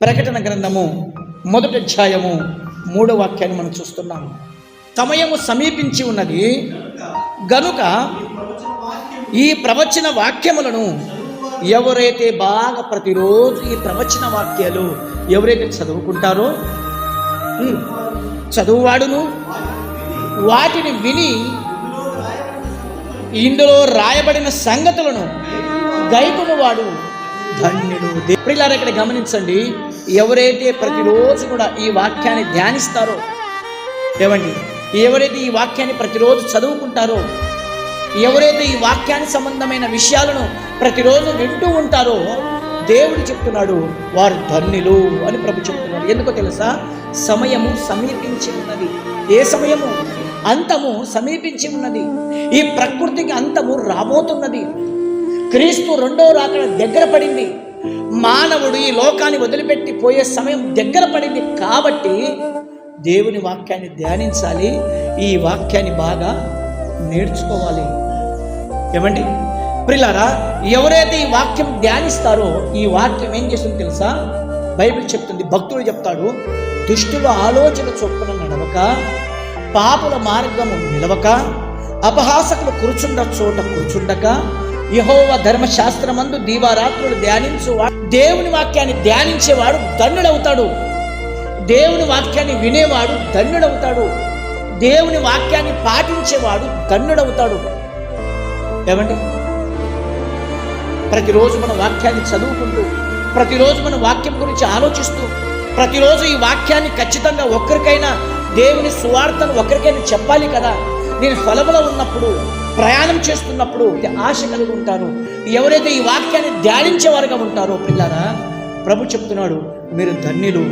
ప్రకటన గ్రంథము మొదటి అధ్యాయము మూడో వాక్యాన్ని మనం చూస్తున్నాము సమయము సమీపించి ఉన్నది. గనుక ఈ ప్రవచన వాక్యములను ఎవరైతే బాగా ప్రతిరోజు ఈ ప్రవచన వాక్యాలు ఎవరైతే చదువుకుంటారో చదువువాడును వాటిని విని ఇందులో రాయబడిన సంగతులను గైకును వాడు ధన్యుడు. దేవుడిలారా ఇక్కడ గమనించండి. ఎవరైతే ప్రతిరోజు కూడా ఈ వాక్యాన్ని ధ్యానిస్తారో ఏమండి? ఎవరైతే ఈ వాక్యాన్ని ప్రతిరోజు చదువుకుంటారో ఎవరైతే ఈ వాక్యానికి సంబంధమైన విషయాలను ప్రతిరోజు వింటూ ఉంటారో దేవుడు చెప్తున్నాడు వారు ధన్యులు అని ప్రభు చెప్తున్నాడు. ఎందుకో తెలుసా? సమయము సమీపించి ఉన్నది. ఏ సమయము? అంతము సమీపించి ఉన్నది. ఈ ప్రకృతికి అంతము రాబోతున్నది. క్రీస్తు రెండో రాకడ దగ్గర పడింది. మానవుడు ఈ లోకాన్ని వదిలిపెట్టి పోయే సమయం దగ్గర పడింది కాబట్టి దేవుని వాక్యాన్ని ధ్యానించాలి. ఈ వాక్యాన్ని బాగా నేర్చుకోవాలి. ఏమండి? ప్రిలారా ఎవరైతే ఈ వాక్యం ధ్యానిస్తారో ఈ వాక్యం ఏం చేస్తుంది తెలుసా? బైబిల్ చెప్తుంది భక్తుడు చెప్తాడు దుష్టుల ఆలోచన చొప్పున నడవక పాపుల మార్గము నిలవక అపహాసకులు కూర్చుండ చోట కూర్చుండక యహోవ ధర్మశాస్త్రమందు దీవారాత్రులు ధ్యానించు దేవుని వాక్యాన్ని ధ్యానించేవాడు ధన్యుడవుతాడు. దేవుని వాక్యాన్ని వినేవాడు ధన్యుడవుతాడు. దేవుని వాక్యాన్ని పాటించేవాడు ధన్యుడవుతాడు. ఏమండి? ప్రతిరోజు మన వాక్యాన్ని చదువుకుంటూ ప్రతిరోజు మన వాక్యం గురించి ఆలోచిస్తూ ప్రతిరోజు ఈ వాక్యాన్ని ఖచ్చితంగా ఒక్కరికైనా దేవుని సువార్తను ఒక్కరికైనా చెప్పాలి కదా? నేను పొలంలో ఉన్నప్పుడు ప్రయాణం చేస్తున్నప్పుడు ఆశ కలిగి ఉంటారు ఎవరైతే ఈ వాక్యాన్ని ధ్యానించేవారుగా ఉంటారో పిల్లారా ప్రభు చెప్తున్నాడు మీరు ధన్యులు.